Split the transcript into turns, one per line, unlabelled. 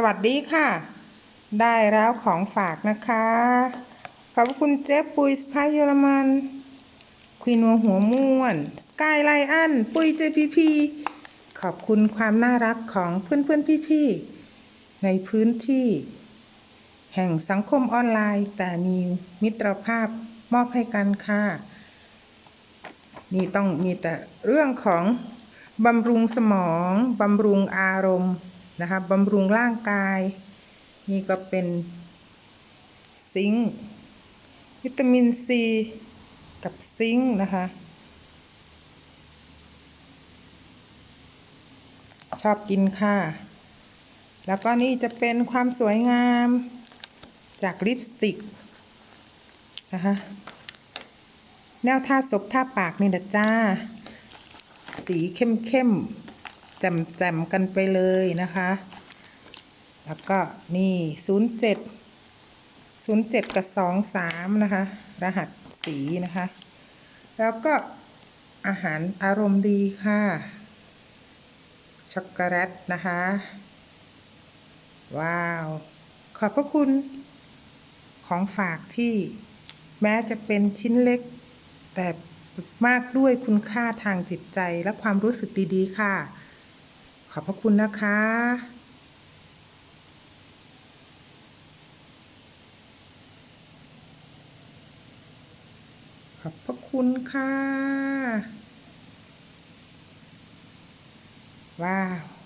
สวัสดีค่ะ ได้แล้วของฝากนะคะ ขอบคุณเจ๊ปุยสไปเยอรมันควีนัวหัวม่วนสกายไลอันปุยเจพีพีขอบคุณความน่ารักของเพื่อนเพื่อนพี่พี่ๆในพื้นที่ แห่งสังคมออนไลน์ แต่มีมิตรภาพมอบให้กันค่ะ นี่ต้องมีแต่เรื่องของบำรุงสมอง บำรุงอารมณ์ นะคะบำรุงร่างกาย นี่ก็เป็นซิงค์วิตามินซีกับซิงค์นะคะ ชอบกินค่ะ แล้วก็นี่จะเป็นความสวยงามจากลิปสติกนะคะแนวท่าศพท่าปากนี่นะจ้า สีเข้มเข้มๆ แจมๆกันไปเลยนะคะ แล้วก็นี่ศูนย์เจ็ดศูนย์เจ็ดกับสองสามนะคะ รหัสสีนะคะ แล้วก็อาหารอารมณ์ดีค่ะ ช็อกโกแลตนะคะ ว้าว ขอบพระคุณของฝากที่แม้จะเป็นชิ้นเล็ก แต่มากด้วยคุณค่าทางจิตใจและความรู้สึกดี ๆ ค่ะ อบพระคุณนะคะขอบพระคุณค่ะ ว้าว